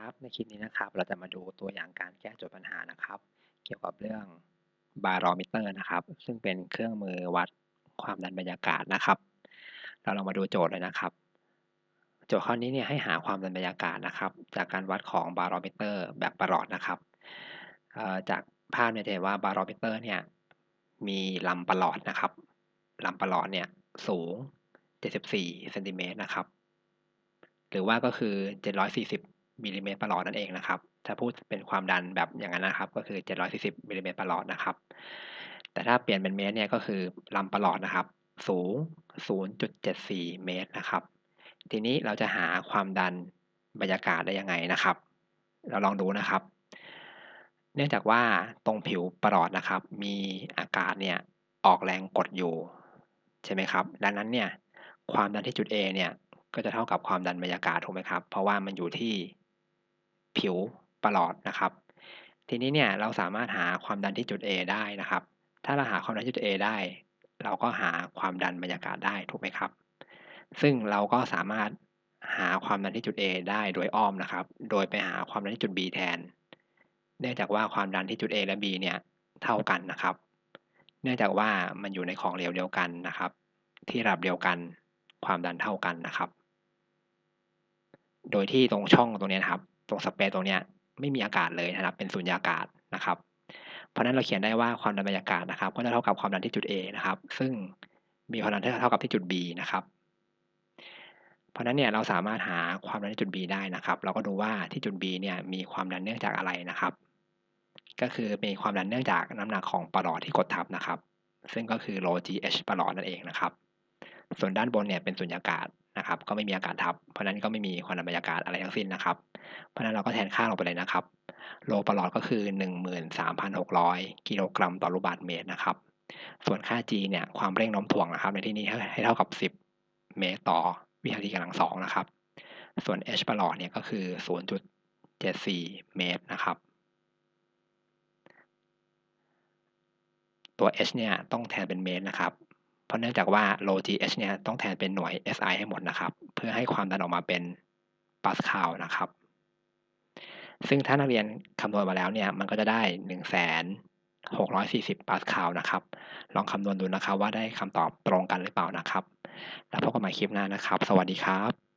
ครับในคลิปนี้นะครับ เราจะมาดูตัวอย่างการแก้โจทย์ปัญหานะครับ เกี่ยวกับเรื่องบารอมิเตอร์นะครับ ซึ่งเป็นเครื่องมือวัดความดันบรรยากาศนะครับ เราลองมาดูโจทย์เลยนะครับ โจทย์ข้อนี้เนี่ยให้หาความดันบรรยากาศนะครับ จากการวัดของบารอมิเตอร์แบบประหลอดนะครับจากภาพเนี่ยจะเห็นว่าบารอมิเตอร์เนี่ยมีลำประหลอดนะครับลำประหลอดเนี่ยสูง 74เซนติเมตรนะครับ หรือว่าก็คือ 740 มิลลิเมตรประหลอดนั่นเองนะครับ ถ้าพูดเป็นความดันแบบอย่างนั้นนะครับ ก็คือ 740มิลลิเมตรประหลอดนะครับ แต่ถ้าเปลี่ยนเป็นเมตรเนี่ยก็คือลำประหลอดนะครับ สูง 0.74 เมตรนะครับ ทีนี้เราจะหาความดันบรรยากาศได้ยังไงนะครับ เราลองดูนะครับ เนื่องจากว่าตรงผิวประหลอดนะครับ มีอากาศเนี่ยออกแรงกดอยู่ใช่ไหมครับ ดังนั้นเนี่ยความดันที่จุด A เนี่ยก็จะเท่ากับความดันบรรยากาศถูกไหมครับ เพราะว่ามันอยู่ที่ ผิวประหลอดนะครับ ทีนี้เนี่ยเราสามารถหาความดันที่จุด A ได้นะครับ ถ้าเราหาความดันที่จุด A ได้ เราก็หาความดันบรรยากาศได้ถูกไหมครับ ซึ่งเราก็สามารถหาความดันที่จุด A ได้โดยอ้อมนะครับ โดยไปหาความดันที่จุด B แทน เนื่องจากว่าความดันที่จุด A และ B เนี่ยเท่ากันนะครับ เนื่องจากว่ามันอยู่ในของเหลวเดียวกันนะครับ ที่ระดับเดียวกัน ความดันเท่ากันนะครับ โดยที่ตรงช่องตรงนี้นะครับ ตรงสเปซตรงนี้ไม่มีอากาศเลยนะครับ เป็นสุญญากาศนะครับ เพราะนั้นเราเขียนได้ว่าความดันบรรยากาศนะครับ ก็จะเท่ากับความดันที่จุด A นะครับ ซึ่งมีความดันเท่ากับที่จุด B นะครับ เพราะนั้นเนี่ยเราสามารถหาความดันที่จุด B ได้นะครับ เราก็ดูว่าที่จุด B เนี่ยมีความดันเนื่องจากอะไรนะครับ ก็คือมีความดันเนื่องจากน้ำหนักของปลอดที่กดทับนะครับ ซึ่งก็คือ rho gh ปลอดนั่นเองนะครับ ส่วนด้านบนเนี่ยเป็นสุญญากาศ นะครับ ก็ไม่มีอากาศทับ เพราะนั้นก็ไม่มีความดันบรรยากาศอะไรทั้งสิ้นนะครับ เพราะนั้นเราก็แทนค่าลงไปเลยนะครับ โลปลอดก็คือ 13,600 กิโลกรัมต่อลูกบาศก์เมตรนะครับ ส่วนค่า g เนี่ยความเร่งโน้มถ่วงนะครับ ในที่นี้ให้เท่ากับ 10 เมตรต่อวินาทีกำลังสองนะครับ ส่วน h ปลอดเนี่ยก็คือ 0.74 เมตรนะครับตัว h เนี่ยต้องแทนเป็นเมตรนะครับ เพราะเนื่องจากว่า low gh เนี่ยต้องแทนเป็นหน่วย SI ให้หมดนะครับ เพื่อให้ความดันออกมาเป็นปาสคาลนะครับ ซึ่งถ้านักเรียนคำนวณมาแล้วเนี่ยมันก็จะได้ 1 6 4 0 ปาสคาลนะครับ ลองคำนวณดูนะครับว่าได้คำตอบตรงกันหรือเปล่านะครับ แล้วพบกันใหม่คลิปหน้านะครับ สวัสดีครับ